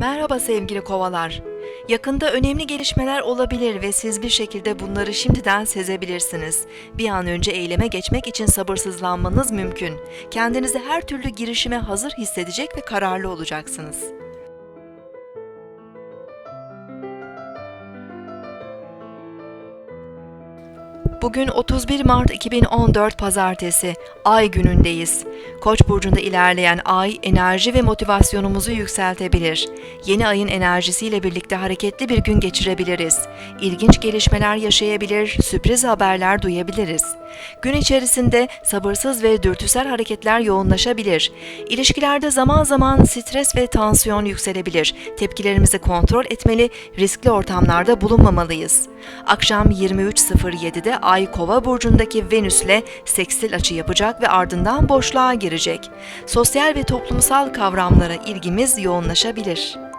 Merhaba sevgili kovalar. Yakında önemli gelişmeler olabilir ve siz bir şekilde bunları şimdiden sezebilirsiniz. Bir an önce eyleme geçmek için sabırsızlanmanız mümkün. Kendinizi her türlü girişime hazır hissedecek ve kararlı olacaksınız. Bugün 31 Mart 2014 Pazartesi, Ay günündeyiz. Koç burcunda ilerleyen Ay enerji ve motivasyonumuzu yükseltebilir. Yeni ayın enerjisiyle birlikte hareketli bir gün geçirebiliriz. İlginç gelişmeler yaşayabilir, sürpriz haberler duyabiliriz. Gün içerisinde sabırsız ve dürtüsel hareketler yoğunlaşabilir. İlişkilerde zaman zaman stres ve tansiyon yükselebilir. Tepkilerimizi kontrol etmeli, riskli ortamlarda bulunmamalıyız. Akşam 23.07'de Ay Kova burcundaki Venüs'le sekstil açı yapacak ve ardından girecek. Sosyal ve toplumsal kavramlara ilgimiz yoğunlaşabilir.